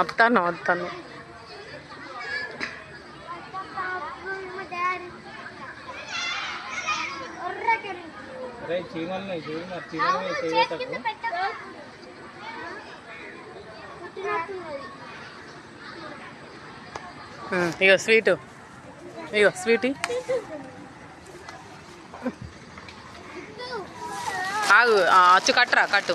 వస్తాను ఉమ్, ఇగో స్వీటు. ఇగో స్వీటీ. ఆగు ఆ, అచ్చు కట్టరా కట్టు.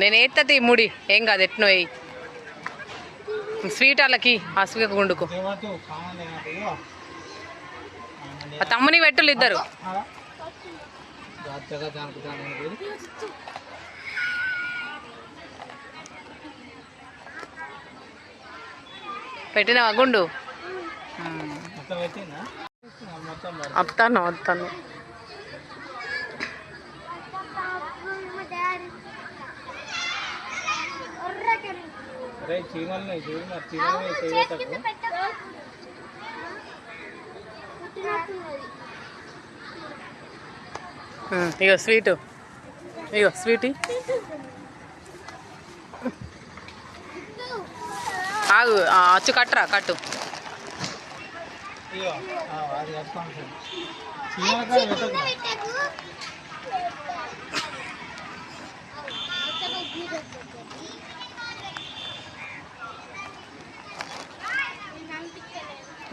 నేను ఎత్తది ముడి. ఏం కాదు ఎట్నో వేయి స్వీట్ వాళ్ళకి ఆ స్వీట్ గుండుకు. ఆ తమ్ముని పెట్టులు ఇద్దరు. పెట్టినవా గుండు? వస్తాను వస్తాను అరే చీమలు చూడు మరి చీమలు చేయటకు ఇగో స్వీటు. ఇగో స్వీటీ. ఆగు ఆ, అచ్చు కట్టరా కట్టు. ఇగో ఆ, అది కట్టుకోండి సార్. చీమల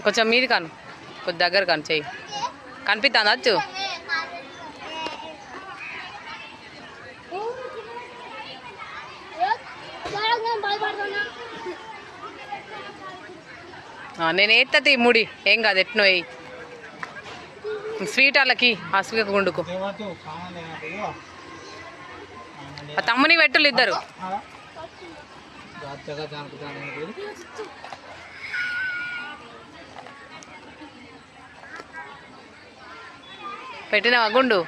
కొంచెం మీది కాను. కొంచెం దగ్గర కాను చెయ్యి. కనిపిస్తాను వచ్చు నేను ఎత్తది ముడి. ఏం కాదు ఎట్నో వేయి స్వీట్ వాళ్ళకి ఆ స్వీట్ గుండుకు. తమ్ముని పెట్టులు ఇద్దరు. పెట్టినవా? గుండు.